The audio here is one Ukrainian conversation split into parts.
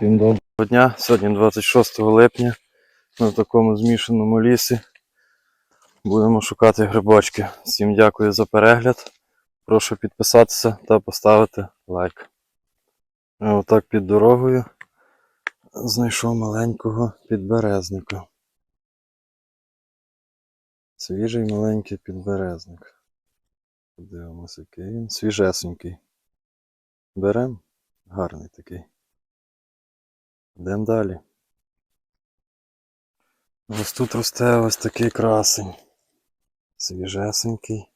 Всім доброго дня. Сьогодні 26 липня на такому змішаному лісі. Будемо шукати грибочки. Всім дякую за перегляд. Прошу підписатися та поставити лайк. А отак під дорогою знайшов маленького підберезника. Свіжий маленький підберезник. Подивимося, який він. Свіжесенький. Берем. Гарний такий. Йдемо далі. Ось тут росте ось такий красень. Свіжесенький.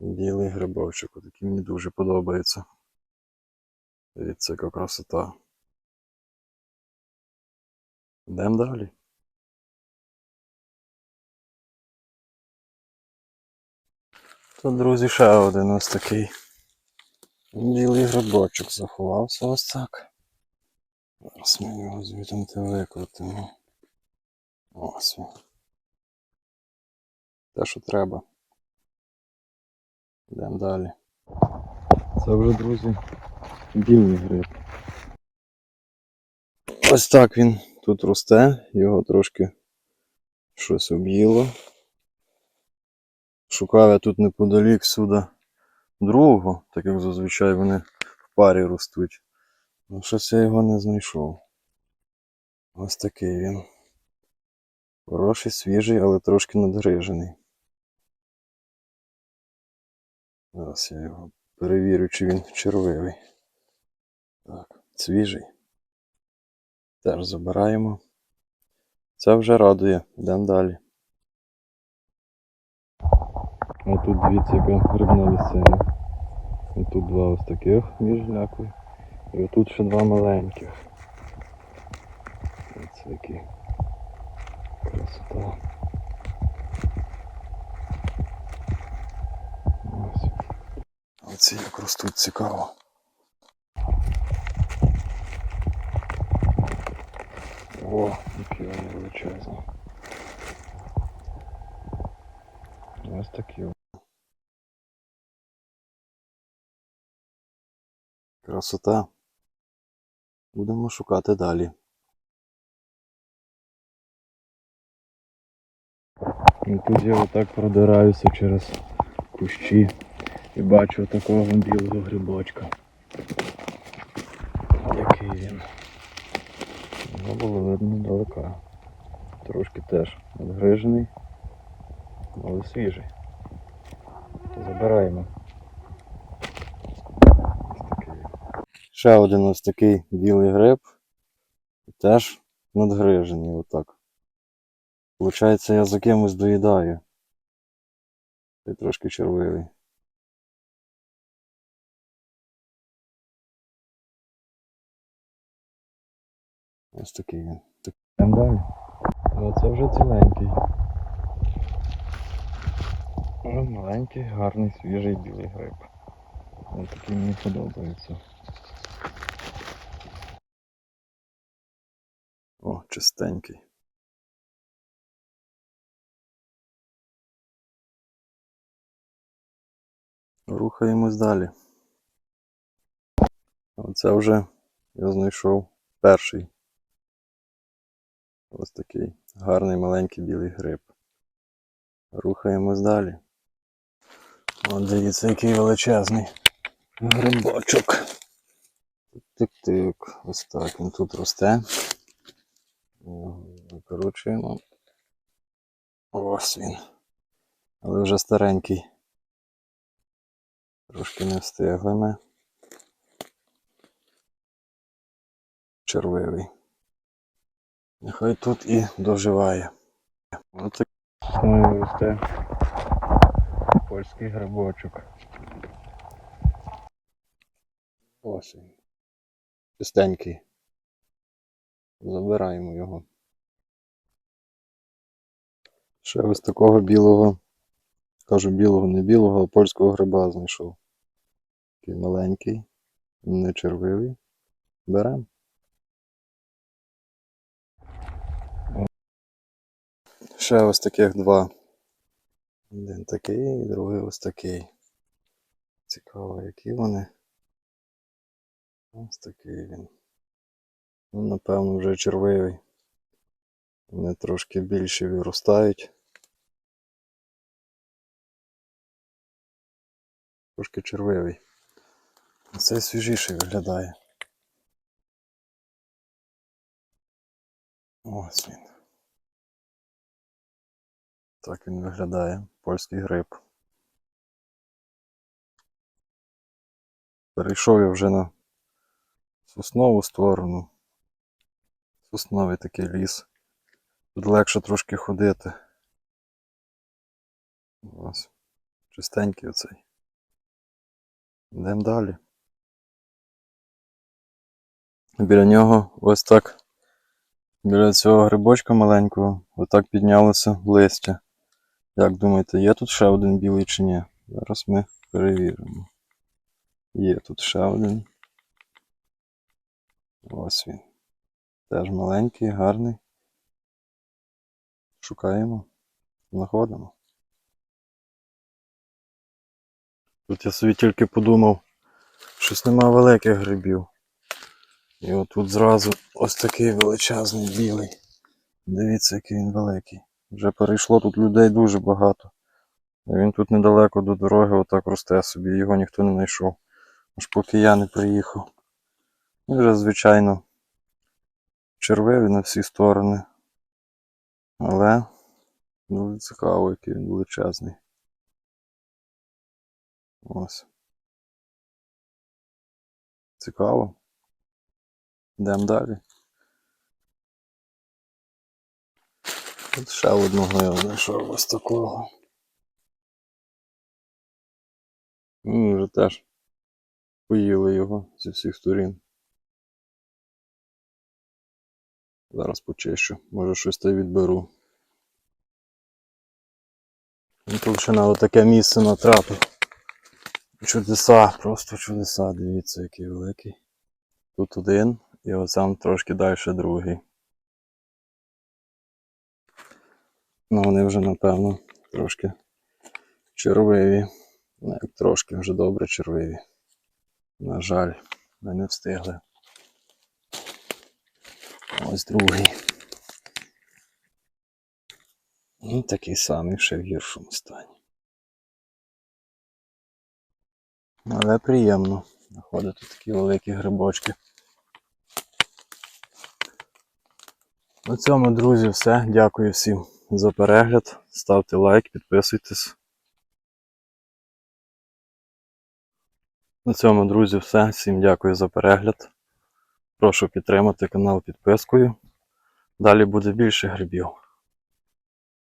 Білий грибочок. Такий мені дуже подобається. Дивіться, яка красота. Йдемо далі. Тут, друзі, ще один ось такий. Білий грибочок заховався ось так. Зараз ми його звідти викрутимо. Ось він. Те, що треба. Йдемо далі. Це вже, друзі, білий гриб. Ось так він тут росте, його трошки щось об'їло. Шукав я тут неподалік сюди другого, так як зазвичай вони в парі ростуть. Ну, щось я його не знайшов. Ось такий він. Хороший, свіжий, але трошки надгрижений. Зараз я його перевірю, чи він червивий. Так, свіжий. Теж забираємо. Це вже радує. Йдемо далі. А тут дивіться, яка грибна місцина. І тут два ось таких міжлякових. І отут ще два маленьких. Ось які. Красота. Ось. Оці як ростуть цікаво. О, які вони величезні. Ось такі. Красота. Будемо шукати далі. І тут я отак продираюся через кущі і бачу такого білого грибочка. Який він. Його було видно далека. Трошки теж надгрижений, але свіжий. Забираємо. Ось такий. Ще один ось такий білий гриб. Теж надгрижений отак. Получається, я за кимось доїдаю. Цей трошки червивий. Ось такий він. Йдемо далі. Оце вже ціленький. Вже маленький, гарний, свіжий білий гриб. Ось такий мені подобається. О, чистенький. Рухаємось далі. Оце вже я знайшов перший. Ось такий гарний маленький білий гриб. Рухаємось далі. От дивіться, який величезний грибочок. Тик-тик. Ось так він тут росте. Викручуємо. Ось він. Але вже старенький. Трошки не встигли ми. Червивий. Нехай тут і доживає. Ось росте польський грибочок. Ось він. Чистенький. Забираємо його. Ще ось такого білого, кажу білого, не білого, а польського гриба знайшов. Такий маленький, не червивий. Беремо. Ще ось таких два. Один такий, і другий ось такий. Цікаво, які вони. Ось такий він. Ну, напевно, вже червивий. Вони трошки більше виростають. Трошки червивий. Цей свіжіший виглядає. Ось він. Так він виглядає. Польський гриб. Перейшов я вже на соснову сторону. Сосновий такий ліс. Тут легше трошки ходити. Ось. Чистенький оцей. Йдемо далі. Біля нього ось так. Біля цього грибочка маленького, отак піднялося листя. Як думаєте, є тут ще один білий чи ні? Зараз ми перевіримо. Є тут ще один. Ось він. Теж маленький, гарний. Шукаємо. Знаходимо. Тут я собі тільки подумав, щось нема великих грибів. І отут зразу ось такий величезний білий. Дивіться, який він великий. Вже перейшло тут людей дуже багато. Він тут недалеко до дороги отак росте собі, його ніхто не знайшов. Аж поки я не приїхав. І вже, звичайно, червивий на всі сторони. Але дуже цікаво, який він величезний. Ось. Цікаво. Йдемо далі. Тут ще одного я знайшов ось такого. Ну, вже теж поїли його зі всіх сторін. Зараз почищу, може щось та відберу. Тут ще на таке місце натрапив. Чудеса, просто чудеса, дивіться, який великий. Тут один і оцям трошки далі другий. Ну вони вже, напевно, трошки червиві. Ну, як трошки вже добре червиві. На жаль, ми не встигли. Ось другий. Ну, такий самий ще в гіршому стані. Але приємно знаходити такі великі грибочки. На цьому, друзі, все. Дякую всім за перегляд. Ставте лайк, підписуйтесь. На цьому, друзі, все. Всім дякую за перегляд. Прошу підтримати канал підпискою. Далі буде більше грибів.